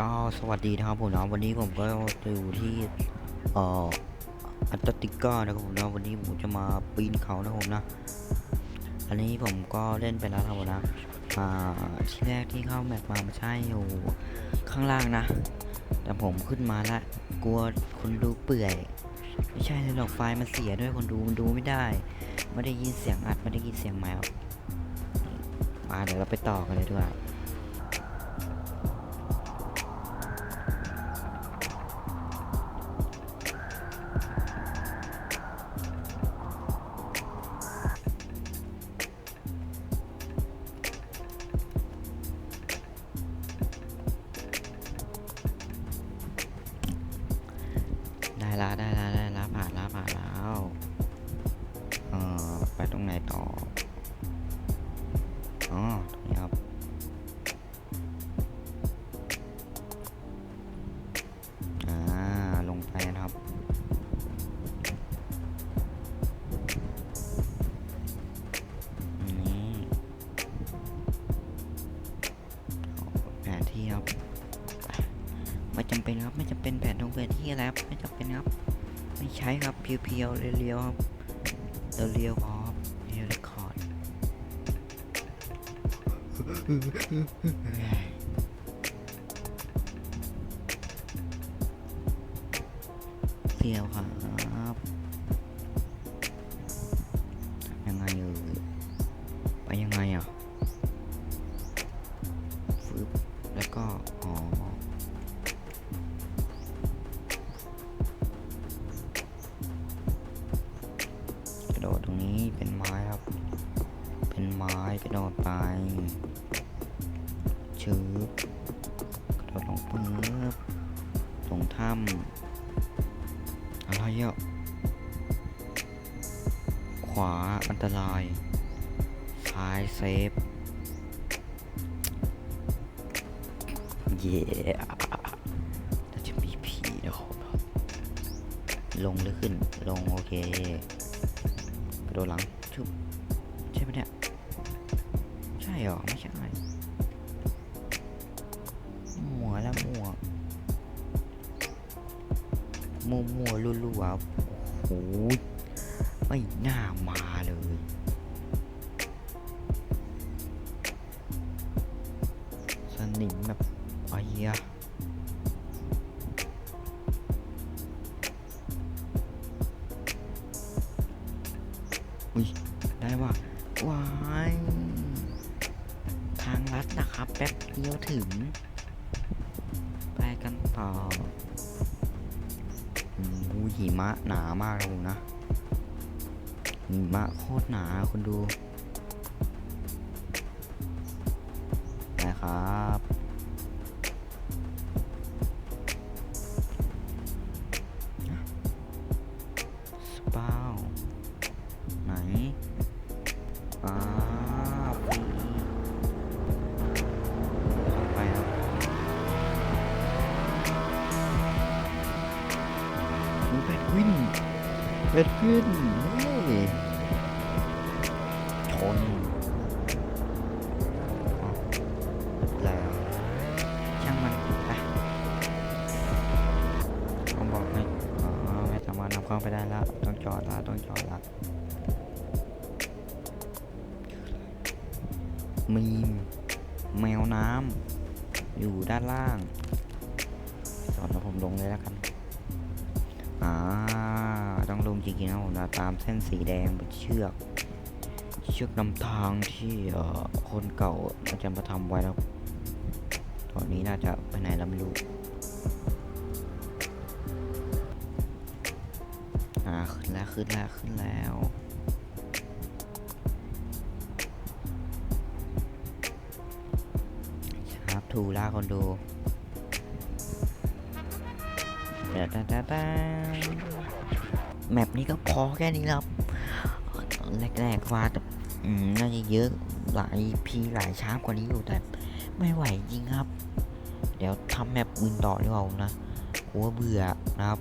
ก็สวัสดีนะครับผมเนาะวันนี้ผมก็อยู่ที่เอ่ออัตติก้านะครับผมเนาะวันนี้ผมจะมาปีนเขานะผมนะ อันนี้ผมก็เล่นไปแล้วครับผมนะอ่าที่แรกที่เข้าแมปมาไม่ใช่อยู่ข้างล่างนะ แต่ผมขึ้นมาละกลัวคนดูเปื่อย ไม่ใช่เลยหรอกไฟล์มันเสียด้วยคนดูมันดูไม่ได้ไม่ได้ยินเสียงอัดไม่ได้ยินเสียงไมค์มาเดี๋ยวเราไปต่อกันเลยดีกว่า ได้ละได้ละได้ละผ่านละผ่านแล้วเออไปตรงไหนต่ออ๋อตรงนี้ครับอ่าลงไปนะครับนี่แผนที่ครับ ไม่จำเป็นครับ ไม่จำเป็นแผ่นตรงแผนที่อะไรครับไม่จำเป็นครับ ไม่ใช้ครับเพียวๆเรียวๆครับเรียวๆพอครับเรียวเรคคอร์ดเพียวครับยังไงเอ่ยไปยังไงอะ เป็นไม้ครับ เป็นไม้กระโดดไปชืบกระโดดลงปึ๊บลงถ้ำอะไรอะขวาอันตราย ซ้ายเซฟ เย่น่าจะมีผีนะครับลงหรือขึ้น ลงโอเค กระโดดหลัง ชุบใช่ไหมเนี่ย ใช่หรอ ไม่ใช่หมัวแล้วมัวมัวมัวๆรั่วๆโอ้โหไม่น่ามาเลยสนิมแบบไอ้ยะ อุ้ยได้ว่าว้ายทางลัดนะครับ แป๊บเดียวถึง ไปกันต่อวูหิมะหนามากนะผมนะหิมะโคตรหนาคุณดูนะครับสปาว อ้าวปีเข้าไปครับมีแพนกวินแพนกวินเฮ้ยชนแล้วช่างมันไปต้องบอกให้ไม่สามารถนำเข้าไปได้แล้ว ต้องจอดละต้องจอดละ มีแมวน้ำอยู่ด้านล่างสอนแล้วผมลงเลยแล้วกัน อ่า ต้องลงจริงๆนะผมนะตามเส้นสีแดงเป็นเชือก เชือกนำทางที่คนเก่าอาจารย์มาทำไว้แล้ว ตอนนี้น่าจะไปไหนแล้วไม่รู้อ่าขึ้นแล้วขึ้นแล้วขึ้นแล้ว ถูล่าคนดูเดี๋ยวตาตาตาแมปนี้ก็พอแค่นี้แล้วครับแรกๆว่าแต่น่าจะเยอะหลายพีหลายชาร์ปกว่านี้อยู่แต่ไม่ไหวจริงครับ เดี๋ยวทำแมปอื่นต่อดีกว่านะกลัวเบื่อนะครับ